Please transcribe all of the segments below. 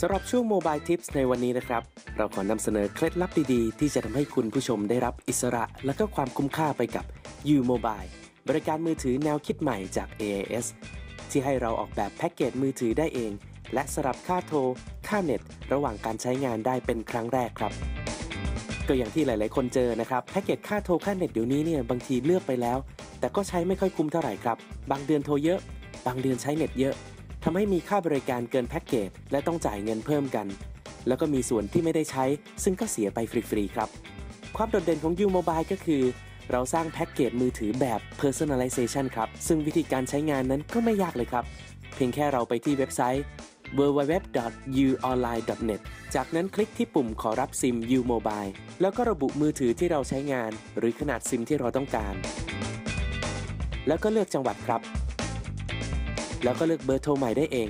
สำหรับช่วงโมบายทิปส์ในวันนี้นะครับ เราขอนำเสนอเคล็ดลับดีๆ ที่จะทำให้คุณผู้ชมได้รับอิสระและก็ความคุ้มค่าไปกับ U Mobile บริการมือถือแนวคิดใหม่จาก AIS ที่ให้เราออกแบบแพ็กเกจมือถือได้เอง และสลับค่าโทร ค่าเน็ต ระหว่างการใช้งานได้เป็นครั้งแรกครับ ก็อย่างที่หลาย ๆ คนเจอนะครับแพ็กเกจค่าโทรค่าเน็ตเดี๋ยวนี้เนี่ยบางทีเลือกไปแล้ว แต่ก็ใช้ไม่ค่อยคุ้มเท่าไหร่ครับ บางเดือนโทรเยอะ บางเดือนใช้เน็ตเยอะทำให้มีค่าบริการเกินแพ็กเกจและต้องจ่ายเงินเพิ่มกัน แล้วก็มีส่วนที่ไม่ได้ใช้ ซึ่งก็เสียไปฟรี ๆ ครับ ความโดดเด่นของ U Mobile ก็คือ เราสร้างแพ็กเกจมือถือแบบ personalization ครับซึ่งวิธีการใช้งานนั้นก็ไม่ยากเลยครับ เพียงแค่เราไปที่เว็บไซต์ www.uonline.net จากนั้นคลิกที่ปุ่มขอรับซิม U Mobile แล้วก็ระบุมือถือที่เราใช้งาน หรือขนาดซิมที่เราต้องการ แล้วก็เลือกจังหวัดครับ แล้วก็เลือกเบอร์โทรใหม่ได้เอง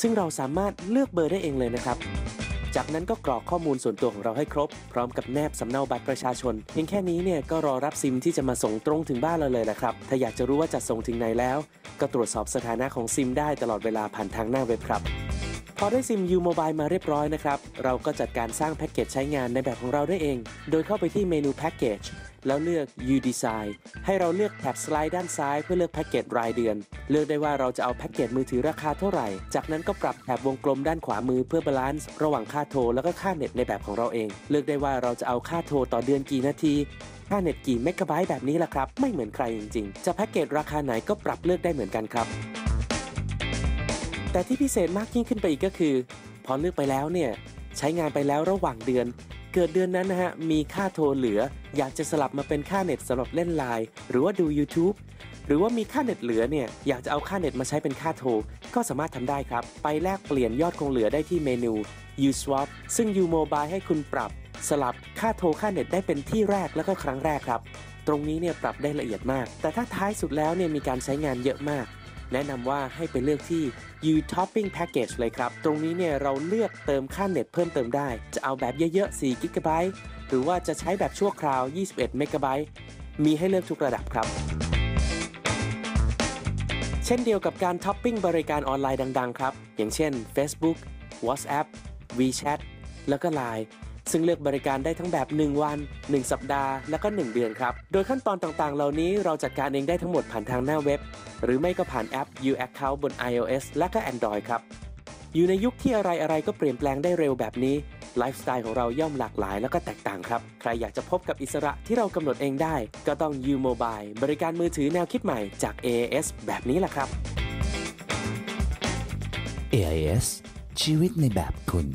ซึ่งเราสามารถเลือกเบอร์ได้เองเลยนะครับ จากนั้นก็กรอกข้อมูลส่วนตัวของเราให้ครบ พร้อมกับแนบสำเนาบัตรประชาชน เพียงแค่นี้เนี่ยก็รอรับซิมที่จะมาส่งตรงถึงบ้านเราเลยนะครับ ถ้าอยากจะรู้ว่าจะส่งถึงไหนแล้ว ก็ตรวจสอบสถานะของซิมได้ตลอดเวลาผ่านทางหน้าเว็บครับ พอได้ซิม U Mobile มาเรียบร้อยนะครับ เราก็จัดการสร้างแพ็กเกจใช้งานในแบบของเราได้เอง โดยเข้าไปที่เมนูแพ็กเกจแล้วเลือก U Design ให้เราเลือกแท็บสไลด์ด้านซ้ายเพื่อเลือกแพ็กเกจรายเดือน เลือกได้ว่าเราจะเอาแพ็กเกจมือถือราคาเท่าไหร่ จากนั้นก็ปรับแถบวงกลมด้านขวามือเพื่อบาลานซ์ระหว่างค่าโทรแล้วก็ค่าเน็ตในแบบของเราเอง เลือกได้ว่าเราจะเอาค่าโทรต่อเดือนกี่นาที ค่าเน็ตกี่เมกะไบต์แบบนี้แหละครับ ไม่เหมือนใครจริงๆ จะแพ็กเกจราคาไหนก็ปรับเลือกได้เหมือนกันครับ แต่ที่พิเศษมากยิ่งขึ้นไปอีกก็คือ พอเลือกไปแล้วเนี่ยใช้งานไปแล้วระหว่างเดือน เกิดเดือนนั้นนะฮะมีค่าโทรเหลือ อยากจะสลับมาเป็นค่าเน็ตสำหรับเล่นไลน์หรือว่าดู YouTube หรือว่ามีค่าเน็ตเหลือเนี่ยอยากจะเอาค่าเน็ตมาใช้เป็นค่าโทร ก็สามารถทำได้ครับ ไปแลกเปลี่ยนยอดคงเหลือได้ที่เมนู U Swap ซึ่ง U Mobile ให้คุณปรับ สลับค่าโทรค่าเน็ตได้เป็นที่แรกแล้วก็ครั้งแรกครับ ตรงนี้เนี่ยปรับได้ละเอียดมาก แต่ถ้าท้ายสุดแล้วเนี่ยมีการใช้งานเยอะมาก แนะนำว่าให้ไปเลือกที่ U Topping Package เลยครับ ตรงนี้เนี่ยเราเลือกเติมค่าเน็ตเพิ่มเติมได้ จะเอาแบบเยอะๆ4 g b หรือว่าจะใช้แบบชั่วคราว 21เมกะไบต์มีให้เลือกทุกระดับครับ เช่นเดียวกับการท็อปปิ้งบริการออนไลน์ดัง ๆ ครับ อย่างเช่น Facebook WhatsApp WeChat แล้วก็ Line ซึ่งเลือกบริการได้ทั้งแบบ 1 วัน 1 สัปดาห์ แล้วก็ 1 เดือนครับ โดยขั้นตอนต่างๆ เหล่านี้เราจัดการเองได้ทั้งหมดผ่านทางหน้าเว็บ หรือไม่ก็ผ่านแอป U Account บน iOS และก็ Android ครับ อยู่ในยุคที่อะไรๆ ก็เปลี่ยนแปลงได้เร็วแบบนี้ไลฟ์สไตล์ของเราย่อมหลากหลายแล้วก็แตกต่างครับ ใครอยากจะพบกับอิสระที่เรากำหนดเองได้ ก็ต้อง U Mobile บริการมือถือแนวคิดใหม่จาก AAS แบบนี้แหละครับ AIS ชีวิตในแบบคุณ